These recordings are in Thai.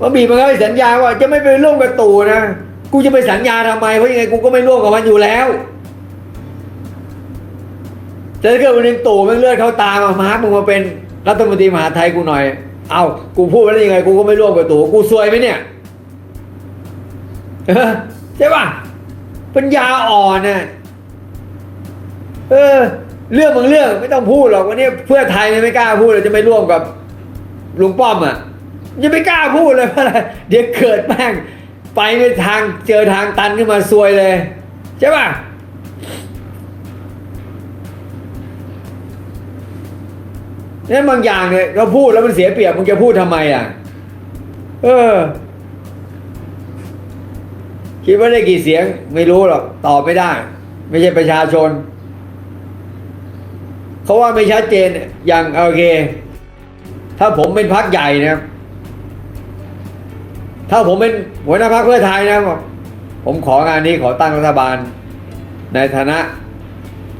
มาบีบมันก็ไปสัญญาว่าจะไม่ไปร่วมกับตู่นะกูจะไปสัญญาทำไมเพราะยังไงกูก็ไม่ร่วมกับมันอยู่แล้วแต่ถ้าเกิดวันนึงตู่มันเลือดเขาตามมามาร์มึงมาเป็นรัฐมนตรีมหาไทยกูหน่อย เอากูพูดไปแล้วยังไงกูก็ไม่ร่วมกับตู่กูซวยไหมเนี่ยเออใช่ป่ะปัญญาอ่อนน่ะเออ เรื่องบางเรื่องไม่ต้องพูดหรอกวันนี้เพื่อไทยมันไม่กล้าพูดเลยจะไม่ร่วมกับลุงป้อมอะ ยังไม่กล้าพูดเลยเพราะอะไรเดี๋ยวเกิดแม่งไปในทางเจอทางตันขึ้นมาซวยเลย ใช่ป่ะเนี่ยบางอย่างเนี่ยเราพูดแล้วมันเสียเปรียบมึงจะพูดทำไมอะ เออ คิดว่าได้กี่เสียง ไม่รู้หรอกตอบไม่ได้ ไม่ใช่ประชาชน เขาว่าไม่ชัดเจนอย่างโอเค ถ้าผมเป็นพักใหญ่นะ ถ้าผมเป็นหัวหน้าพักเพื่อไทยนะผมของานนี้ขอตั้งรัฐบาล ในฐานะ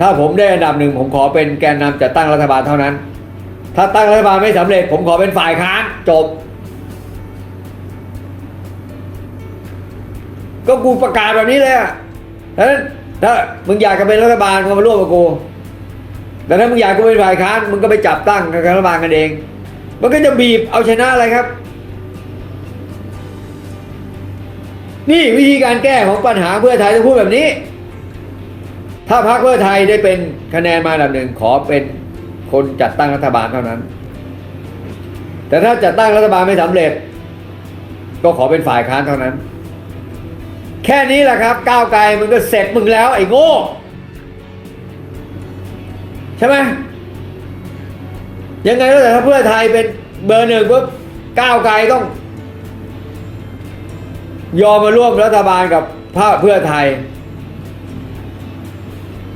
ถ้าผมได้อันดับหนึ่งผมขอเป็นแกนนำจัดตั้งรัฐบาลเท่านั้น ถ้าตั้งรัฐบาลไม่สำเร็จ ผมขอเป็นฝ่ายค้านจบ ก็กูประกาศแบบนี้เลยอะฉะนั้นถ้ามึงอยากจะเป็นรัฐบาลมึงมาร่วมกับกูแต่ถ้ามึงอยากกูเป็นฝ่ายค้านมึงก็ไปจับตั้งกับรัฐบาลกันเอง มันก็จะบีบเอาชนะอะไรครับ นี่วิธีการแก้ของปัญหาเพื่อไทยต้องพูดแบบนี้ ถ้าพรรคเพื่อไทยได้เป็นคะแนนมาอันดับหนึ่งขอเป็นคนจัดตั้งรัฐบาลเท่านั้น แต่ถ้าจัดตั้งรัฐบาลไม่สำเร็จ ก็ขอเป็นฝ่ายค้านเท่านั้น แค่นี้แหละครับ ก้าวไกลมันก็เสร็จมึงแล้วไอ้โง่ใช่ไหมยังไงก็แต่ถ้าเพื่อไทยเป็นเบอร์หนึ่งปุ๊บก้าวไกลต้อง ยอมมาร่วมรัฐบาลกับพรรคเพื่อไทย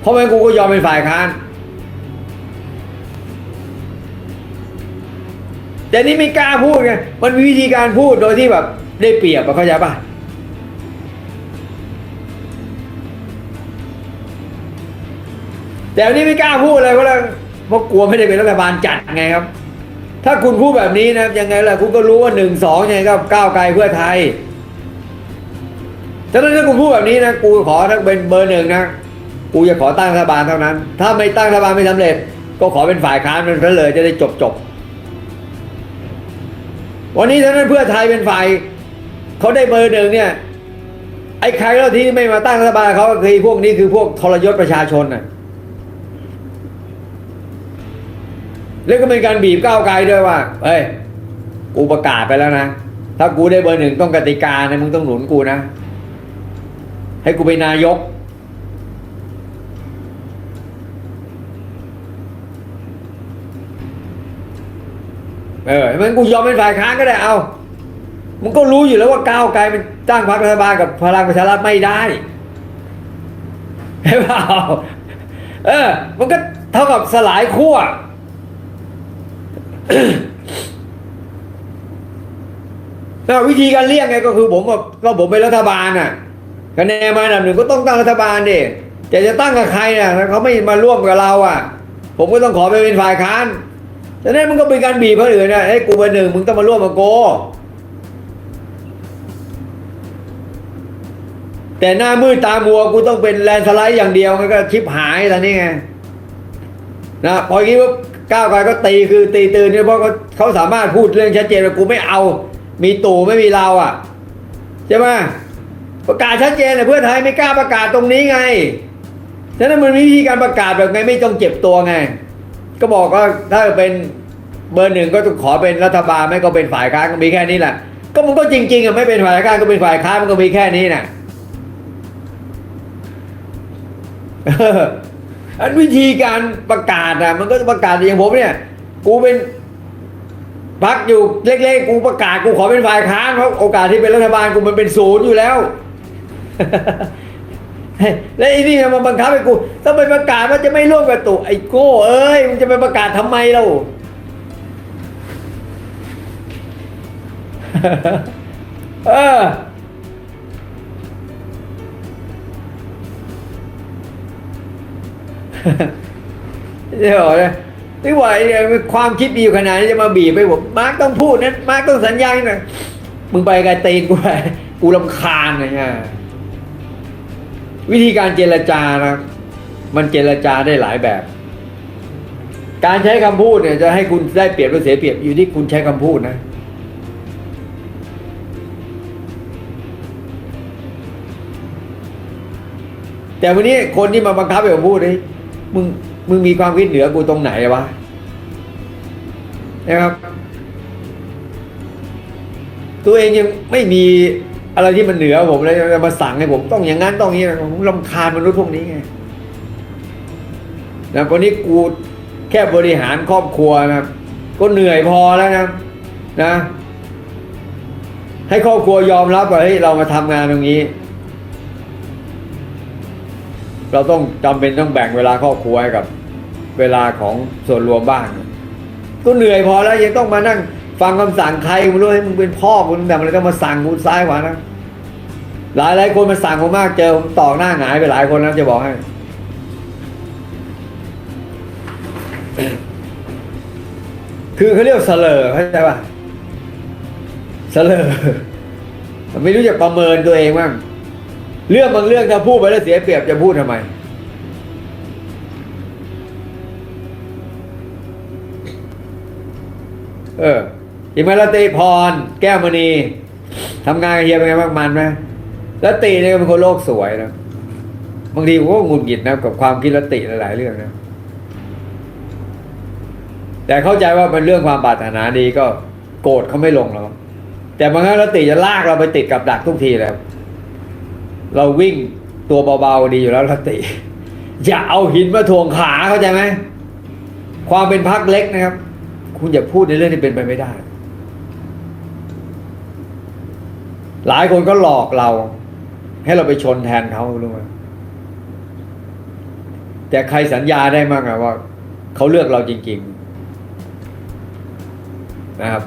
เพราะไม่งั้นกูก็ยอมเป็นฝ่ายค้านแต่นี่ไม่กล้าพูดไง มันมีวิธีการพูดโดยที่แบบได้เปรียบเข้าใจป่ะแต่อันนี้ไม่กล้าพูดเลยเพราะอะไรเพราะกลัวไม่ได้เป็นรัฐบาลจัดไงครับ ถ้าคุณพูดแบบนี้นะยังไงล่ะคุณก็รู้ว่าหนึ่งสองยังไงก็ก้าวไกลเพื่อไทย ฉะนั้นถ้าคุณพูดแบบนี้นะกูขอถ้าเป็นเบอร์หนึ่งนะกูจะขอตั้งรัฐบาลเท่านั้น ถ้าไม่ตั้งรัฐบาลไม่สำเร็จ ก็ขอเป็นฝ่ายค้านมันซะเลยจะได้จบจบวันนี้ฉะนั้นเพื่อไทยเป็นฝ่ายเขาได้เบอร์หนึ่งเนี่ยไอ้ใครแล้วที่ไม่มาตั้งรัฐบาลเขาก็คือพวกนี้คือพวกทรยศประชาชนน่ะแล้วก็เป็นการบีบก้าวไกลด้วยว่า เฮ้ย กูประกาศไปแล้วนะ ถ้ากูได้เบอร์หนึ่งต้องกติกานะมึงต้องหนุนกูนะ ให้กูเป็นนายก เออมันกูยอมเป็นฝ่ายค้านก็ได้เอามึงก็รู้อยู่แล้วว่าก้าวไกลมันตั้งพรรครัฐบาลกับพลังประชารัฐไม่ได้เห็นเปล่าเออ มันก็เท่ากับสลายขั้วแล้ววิธีการเรียกไงก็คือผมก็ผมเป็นรัฐบาลน่ะ คะแนนมาอันดับหนึ่งก็ต้องตั้งรัฐบาลดิแต่จะตั้งกับใครน่ะเขาไม่มาร่วมกับเราอะ ผมก็ต้องขอไปเป็นฝ่ายค้านฉะนั้นมันก็เป็นการบีบเขาอื่นนะเอ้กูเป็นหนึ่งมึงต้องมาร่วมกับโกแต่หน้ามืดตามัวกูต้องเป็นแลนสไลด์อย่างเดียวมันก็ชิบหายแล้วนี่ไงนะพอคิดว่าก้าวไกลก็ตีคือตีตื่นเนี่ยเพราะเขาเขาสามารถพูดเรื่องชัดเจนว่ากูไม่เอา มีตู่ไม่มีเราอะใช่ไหม ประกาศชัดเจนเลยเพื่อไทยไม่กล้าประกาศตรงนี้ไงฉะนั้นมันมีวิธีการประกาศแบบไงไม่ต้องเจ็บตัวไง ก็บอกว่าถ้าเป็นเบอร์หนึ่งก็ต้องขอเป็นรัฐบาลไม่ก็เป็นฝ่ายค้านก็มีแค่นี้แหละ ก็มันก็จริงๆอะไม่เป็นฝ่ายค้านก็เป็นฝ่ายค้านมันก็มีแค่นี้น่ะอออันวิธีการประกาศอะมันก็ประกาศอย่างผมเนี่ย กูเป็นพักอยู่เล็กๆกูประกาศกูขอเป็นฝ่ายค้านเพราะโอกาสที่เป็นรัฐบาลกูมันเป็นศูนย์อยู่แล้ว แล้วไอ้นี่มาบังคับให้กูต้องไปประกาศว่าจะไม่ร่วมกับตู่ไอ้โก้เอ้ยมึงจะไปประกาศทำไมเราเออเดี๋ยวนะไม่ไหวเนี่ยความคิดดีขนาดนี้จะมาบีบไปผมมาร์กต้องพูดนะมาร์กต้องสัญญาณหน่อยมึงไปไกลตีนกูไปกูลำคาญอะไรเงี้ย วิธีการเจรจานะมันเจรจาได้หลายแบบ การใช้คำพูดเนี่ยจะให้คุณได้เปรียบหรือเสียเปรียบอยู่ที่คุณใช้คำพูดนะแต่วันนี้คนที่มาบังคับให้ผมพูดนี่มึงมึงมีความคิดเหนือกูตรงไหนวะนะครับ ตัวเองยังไม่มี อะไรที่มันเหนือผมเลยจะมาสั่งให้ผมต้องอย่างนั้นต้องอย่างนี้ผมรำคาญมนุษย์พวกนี้ไงแล้วคนนี้กูแค่บริหารครอบครัวนะก็เหนื่อยพอแล้วนะนะ ให้ครอบครัวยอมรับว่าเฮ้ยเรามาทำงานตรงนี้ เราต้องจำเป็นต้องแบ่งเวลาครอบครัวให้กับ เวลาของส่วนรวมบ้างก็เหนื่อยพอแล้วยังต้องมานั่ง ฟังคำสั่งใครไม่รู้ให้มึงเป็นพ่อมึงแต่มันต้องมาสั่งกูซ้ายขวานะหลายหลายคนมาสั่งผมมากเจอผมต่อหน้าหงายไปหลายคนแล้วจะบอกให้ คือเขาเรียกเสลอเข้าใจป่ะเสลอไม่รู้จะประเมินตัวเองบ้างเรื่องบางเรื่องถ้าพูดไปแล้วเสียเปรียบจะพูดทำไมเออ อิมาลติพร แก้วมณีทำงานกับเฮียเป็นไงบ้างมันไหมแล้วตีเนี่ยเป็นคนโลกสวยนะบางทีผมก็หงุดหงิดนะกับความคิดลติหลายๆเรื่องนะ แต่เข้าใจว่าเป็นเรื่องความปรารถนาดีก็โกรธเขาไม่ลงหรอกแต่บางครั้งลติจะลากเราไปติดกับดักทุกทีเลยครับเราวิ่งตัวเบาๆดีอยู่แล้วลติอย่าเอาหินมาถ่วงขาเข้าใจไหมความเป็นพักเล็กนะครับ คุณอย่าพูดในเรื่องที่เป็นไปไม่ได้ หลายคนก็หลอกเรา ให้เราไปชนแทนเขารู้ไหมแต่ใครสัญญาได้มากอะว่าเขาเลือกเราจริง ๆ นะครับ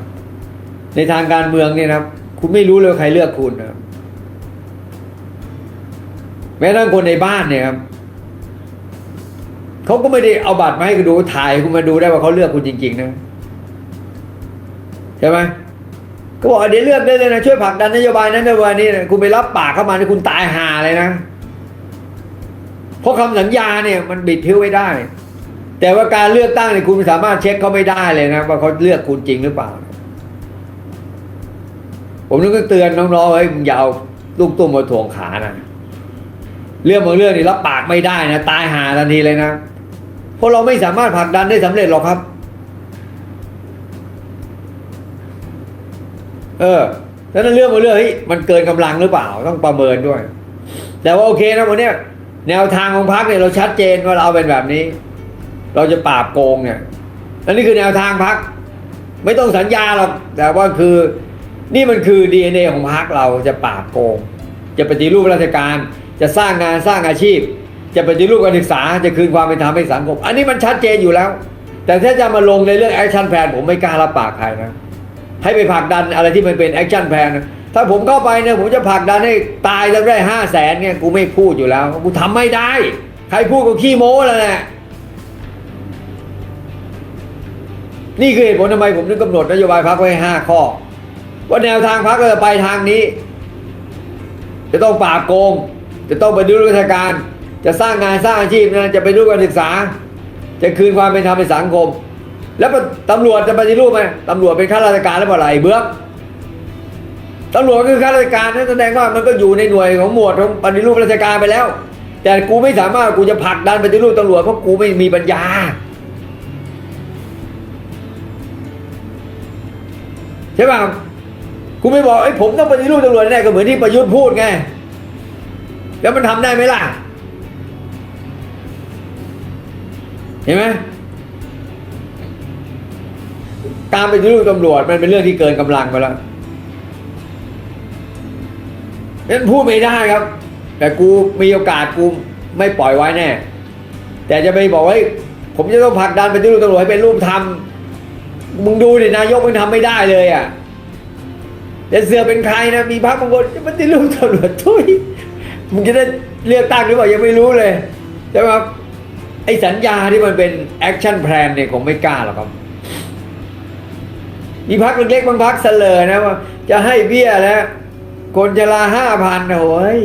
ในทางการเมืองเนี่ยนะครับคุณไม่รู้เลยใครเลือกคุณนะครับแม้ทั้งคนในบ้านเนี่ยครับเขาก็ไม่ได้เอาบัตรมาให้คุณดูถ่ายคุณมาดูได้ว่าเขาเลือกคุณจริง ๆ นะใช่ไหม ก็บอกเดี๋ยวเลือกได้เลยนะช่วยผลักดันนโยบายนั้นนโยบายนี้นะคุณไปรับปากเข้ามาเนี่ยคุณตายห่าเลยนะเพราะคำสัญญาเนี่ยมันบิดพิ้วไม่ได้ แต่ว่าการเลือกตั้งเนี่ยคุณสามารถเช็คเขาไม่ได้เลยนะว่าเขาเลือกคุณจริงหรือเปล่า ผมนึกเตือนน้องๆเฮ้ยมึงอย่าเอาลูกตุ้มมาถ่วงขานะเรื่องบางเรื่องนี่รับปากไม่ได้นะตายหาทันทีเลยนะเพราะเราไม่สามารถผลักดันได้สำเร็จหรอกครับ เออแล้วนั่นเรื่องบางเรื่องเฮ้ยมันเกินกำลังหรือเปล่าต้องประเมินด้วย แต่ว่าโอเคนะวันนี้แนวทางของพรรคเนี่ยเราชัดเจนว่าเราเป็นแบบนี้ เราจะปราบโกงเนี่ยอันนี้คือแนวทางพรรคไม่ต้องสัญญาหรอกแต่ว่าคือนี่มันคือ DNA ของพรรคเราจะปราบโกง จะปฏิรูปราชการ จะสร้างงานสร้างอาชีพ จะปฏิรูปการศึกษาจะคืนความเป็นธรรมให้สังคม อันนี้มันชัดเจนอยู่แล้ว แต่ถ้าจะมาลงในเรื่องแอคชั่นแพลนผมไม่กล้ารับปากใครนะ ให้ไปผลักดันอะไรที่มันเป็นแอคชั่นแพลนนะถ้าผมเข้าไปเนี่ยผมจะผลักดันให้ตายตั้งได้ห้าแสนเนี่ยกูไม่พูดอยู่แล้วกูทำไม่ได้ ใครพูดก็ขี้โม้แล้วแหละนี่คือเหตุผลทำไมผมถึงกำหนดนโยบายพรรคไว้ห้าข้อ ว่าแนวทางพรรคเราจะไปทางนี้ จะต้องปราบโกง จะต้องไปดูราชการ จะสร้างงานสร้างอาชีพนะจะไปดูการศึกษา จะคืนความเป็นธรรมในสังคม แล้วตำรวจจะปฏิรูปไหมตำรวจเป็นข้าราชการหรือเปล่าไอ้เบื้องตำรวจคือข้าราชการนั่นแสดงว่ามันก็อยู่ในหน่วยของหมวดของปฏิรูปราชการไปแล้ว แต่กูไม่สามารถกูจะผลักดันปฏิรูปตำรวจเพราะกูไม่มีปัญญา ใช่ป่ะกูไม่บอกไอ้ผมต้องปฏิรูปตำรวจแน่ก็เหมือนที่ประยุทธ์พูดไง แล้วมันทำได้ไหมล่ะ เห็นไหม การปฏิรูปตำรวจมันเป็นเรื่องที่เกินกำลังไปแล้วนั้นพูดไม่ได้ครับ แต่กูมีโอกาสกูไม่ปล่อยไว้แน่ แต่จะไปบอกว่าผมจะต้องผลักดันปฏิรูปตำรวจให้เป็นรูปธรรมมึงดูดินายกมันทำไม่ได้เลยอะแต่เสือเป็นใครนะมีพรรคบางคนจะปฏิรูปตำรวจทุยมึงจะได้เลือกตั้งหรือเปล่ายังไม่รู้เลยใช่ไหมครับไอ้สัญญาที่มันเป็นแอคชั่นแพลนเนี่ยคงไม่กล้าหรอกครับ มีพักเล็กๆบางพักเสลอนะว่า จะให้เบี้ยแล้วคนชราห้าพันโอ้ย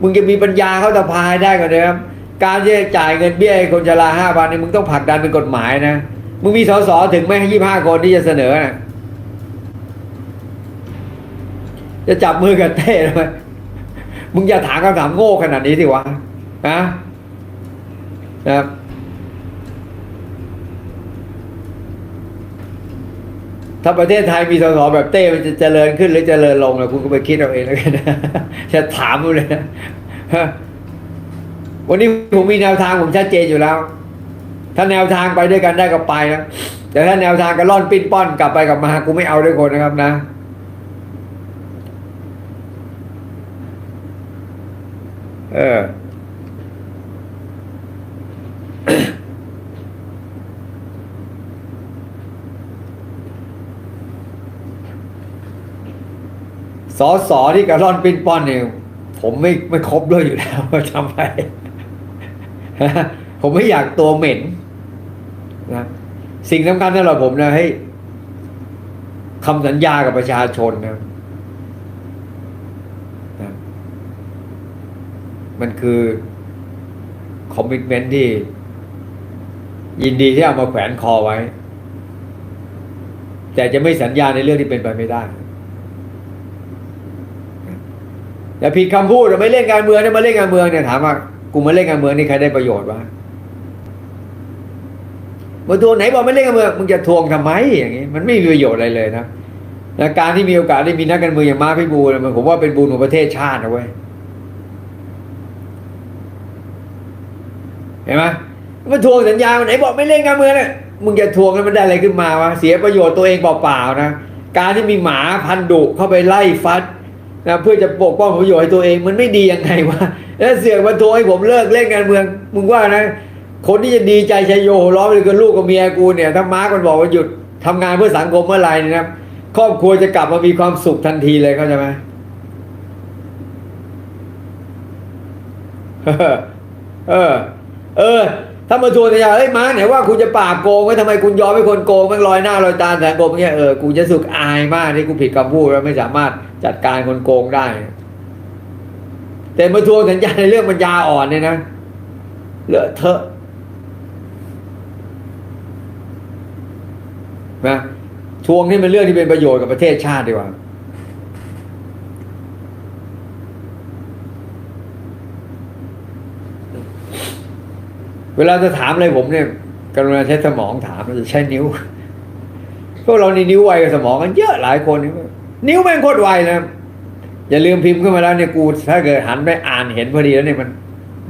มึงจะมีปัญญาเข้าสภาให้ได้ก่อนนะครับการที่จะจ่ายเงินเบี้ยคนชราห้าพันนี่มึงต้องผลักดันเป็นกฎหมายนะ มึงมีสสถึงไหมยี่ห้าคนที่จะเสนอนะจะจับมือกับเต้ทำไมมึงอย่าถามคำถามโง่ขนาดนี้สิวะนะนะครับ ถ้าประเทศไทยมีสสแบบเต้มันจะเจริญขึ้นหรือเจริญลงนะคุณก็ไปคิดเอาเองแล้วกันนะจะถามกูเลยนะฮะวันนี้ผมมีแนวทางผมชัดเจนอยู่แล้ว ถ้าแนวทางไปด้วยกันได้ก็ไปนะแต่ถ้าแนวทางก็ล่อนปิ้นป้อนกลับไปกลับมากูไม่เอาด้วยคนนะครับนะ เออ สอสอที่กระล่อนปิ้นป้อนเนี่ยผมไม่ไม่ครบด้วยอยู่แล้วทำไปผมไม่อยากตัวเหม็นนะสิ่งสำคัญสำหรับผมนะให้คำสัญญากับประชาชนนะนะมันคือคอมมิชเมนที่ ยินดีที่เอามาแขวนคอไว้ แต่จะไม่สัญญาในเรื่องที่เป็นไปไม่ได้ แต่ผิดคำพูดไม่เล่นการเมืองเนี่ยมาเล่นการเมืองเนี่ยถามว่ากูมาเล่นการเมืองนี่ใครได้ประโยชน์วะมาทวไหนบอกไม่เล่นการเมืองมึงจะทวงทำไมอย่างนี้ มันไม่มีประโยชน์อะไรเลยนะและการที่มีโอกาสได้มีนักการเมืองอย่างมาร์คพิบูลเนี่ยมันผมว่าเป็นบุญของประเทศชาตินะเว้ยเห็นไหมมาทวงสัญญาไหนบอกไม่เล่นการเมืองเนี่ยมึงจะทวงแล้วมันได้อะไรขึ้นมาวะเสียประโยชน์ตัวเองเปล่าๆนะการที่มีหมาพันดุเข้าไปไล่ฟัด นะเพื่อจะปกป้องผลประโยชน์ให้ตัวเองมันไม่ดียังไงวะแล้วเสือกมาโทรให้ผมเลิกเล่นการเมืองมึงว่านะคนที่จะดีใจชัยโยโหร้องเลยกับลูกกับเมียกูเนี่ยถ้ามาร์กมันบอกว่าหยุดทำงานเพื่อสังคมเมื่อไหร่นะครับ ครอบครัวจะกลับมามีความสุขทันทีเลยเข้าใจไหมเออ เออ ถ้ามาทวงสัญญาเฮ้ยมาไหนว่าคุณจะปราบโกงไว้ทำไมคุณยอมให้คนโกงมันลอยหน้าลอยตาแสงโกงเงี้ยเออกูจะสุขอายมากที่กูผิดคำพูดแล้วไม่สามารถ จัดการคนโกงได้ แต่มาทวงสัญญาในเรื่องปัญญาอ่อนเนี่ยนะเลอะเทอะนะทวงที่เป็นเรื่องที่เป็นประโยชน์กับประเทศชาติดีกว่าเวลาจะถามอะไรผมเนี่ยกรุณาใช้สมองถามจะใช้นิ้วพวกเรานี่นิ้วไวกับสมองกันเยอะหลายคนนิ้ นิ้วแม่งโคตรไวนะอย่าลืมพิมพ์ขึ้นมาแล้วเนี่ยกูถ้าเกิดหันไปอ่านเห็นพอดีแล้วเนี่ยมัน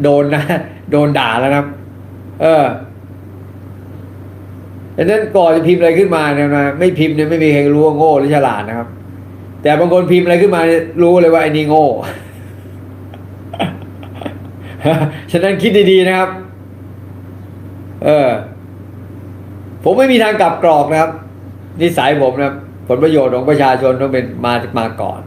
โดนนะ โดนด่าแล้วนะเออดังนั้นก่อนจะพิมพ์อะไรขึ้นมาเนี่ยนะไม่พิมพ์เนี่ยไม่มีใครรู้ว่าโง่หรือฉลาดนะครับ แต่บางคนพิมพ์อะไรขึ้นมารู้เลยว่าไอ้นี่โง่ฉะนั้นคิดดีๆนะครับ เออ ผมไม่มีทางกลับกรอกนะครับนิสัยผมนะครับ ผลประโยชน์ของประชาชนต้องเป็นมามาก่อน